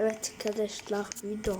Evet arkadaşlar video.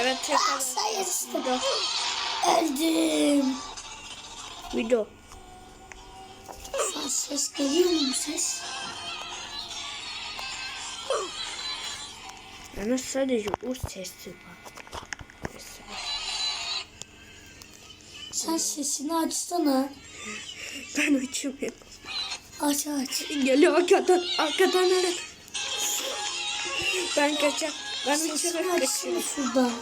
Evet tekrar Sayesinde öldüm. video. An ses geliyor mu ses? Yani sadece o sesi var. Sen sesini açsana. Ben açamıyorum. Aç aç. Geliyor arkadan. Arkadan evet. Ben kaçar. Ben Sesini açsana kaçıyorum. şuradan.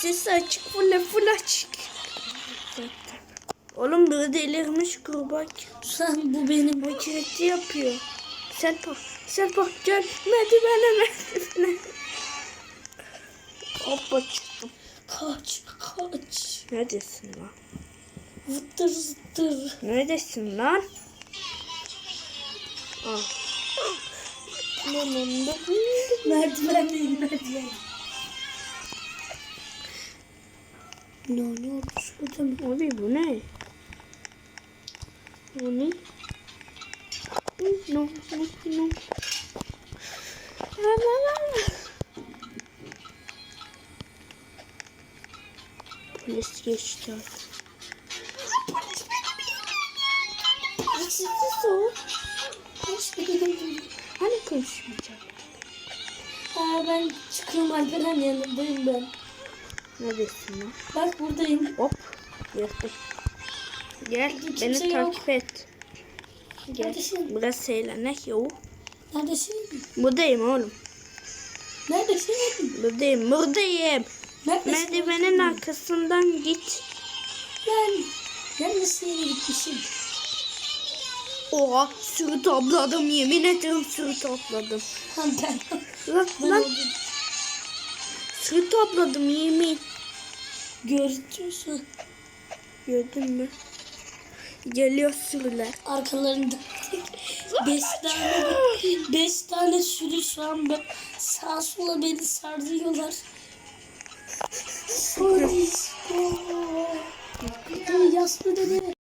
Ses açık. Full full açık. Oğlum biri delirmiş kurban. Sen bu benim. Makineti yapıyor. Sen bak. Sen bak gel. Merdivene merdivene. Hoppa çıktım. Kaç kaç. Neredesin lan? Zıttır zıttır. Neredesin lan? Aa. Merdiven değil merdiven. Ne oldu şurada? Abi bu ne? Bu ne? No, no, no. Polis geçti artık. Konuşmayacak? Aa ben çıkıyorum Alperen yanındayım ben. Neredesin lan? Bak buradayım. Hop. Yırttım. Gel Kimse beni yok. takip et. Gel. Neredesin? Burası eğlenek yok. Neredesin? Buradayım oğlum. Neredesin? Buradayım. Buradayım. Neredesin? Merdivenin arkasından git. Ben neredesin yere gitmişim? Oha sürü topladım yemin ederim sürü topladım. Ben. Lan Ben lan sürü topladım yemin. Görüntüsü Gördün mü? Geliyor sürüler. arkalarında. beş tane beş tane sürü şu an ben sağa sola beni sardırıyorlar. Polis. Yaşlı dede.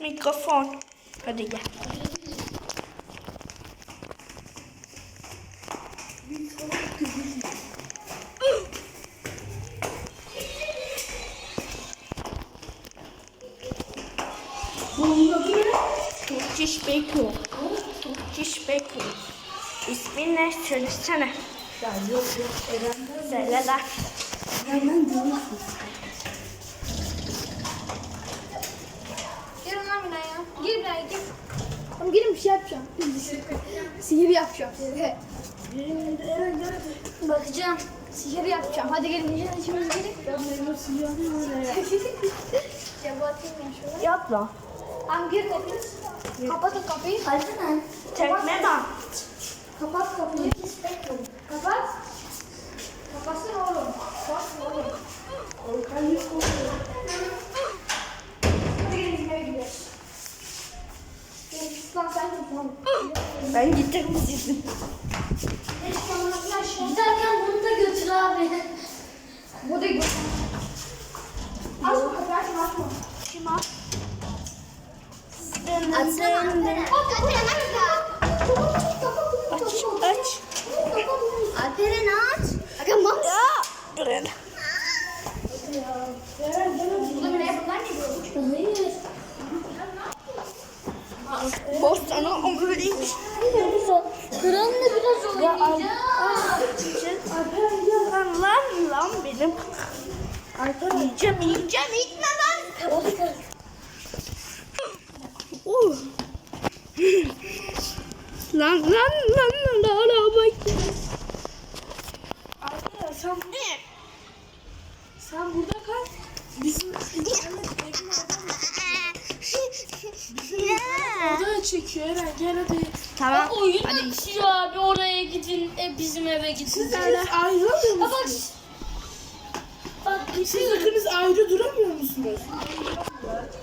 Mikrofon. Hadi gel. Turkish Beko. Turkish Beko. İsmin ne? Söylesene. Ya yok yok Eren'den Söyle lan. Eren'den değil. Girin lan binaya. Gir binaya gir. Tamam girin bir şey yapacağım. Sihir yapacağım. Bakacağım. Sihir yapacağım. Hadi gelin. Gelin içimiz gelin. Ben benim sihirimi oraya. Cevap atayım ya şöyle. Yap lan. Tamam girin hepiniz. Kapatın kapıyı. Açsana. Tekme lan. Kapat kapıyı. Kapat. Kapatsana oğlum. Kapatsana oğlum. Hadi gelin bizim eve gidiyoruz. Gelin, Lan sen git lan. Ben gideceğim sizin. Giderken bunu da götür abi. Bu da git. Açma kapıyı açma açma. Kim Alperen. Aç, aç. Alperen aç. Aga. Burada? Hayır. Boş sana omuriliğmiş. Kıranla biraz oynayacağım. Lan lan benim. Yiyeceğim yiyeceğim itme lan. Uh. lan lan lan lan lan lan bak. Arkadaşlar sen, sen burada kal. Bizim orada çekiyor Eren gel hadi. Tamam. Oyun açıyor abi oraya gidin e, bizim eve gidin. Siz ayrılamıyor Ha bak. Musunuz? Bak Siz ikiniz ayrı duramıyor musunuz? Evet.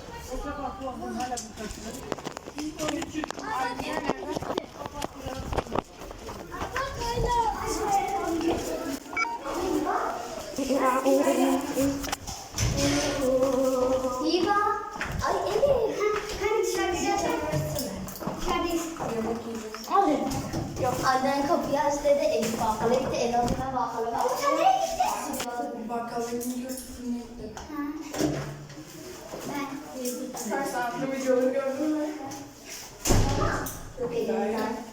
Hani annen kapıyı aç dedi. Elif bakalım gitti. El alına bakalım. Sen gittin? Bakalım götürsün neydi? Ben. Sen saklı videoları gördün mü? Çok elimden.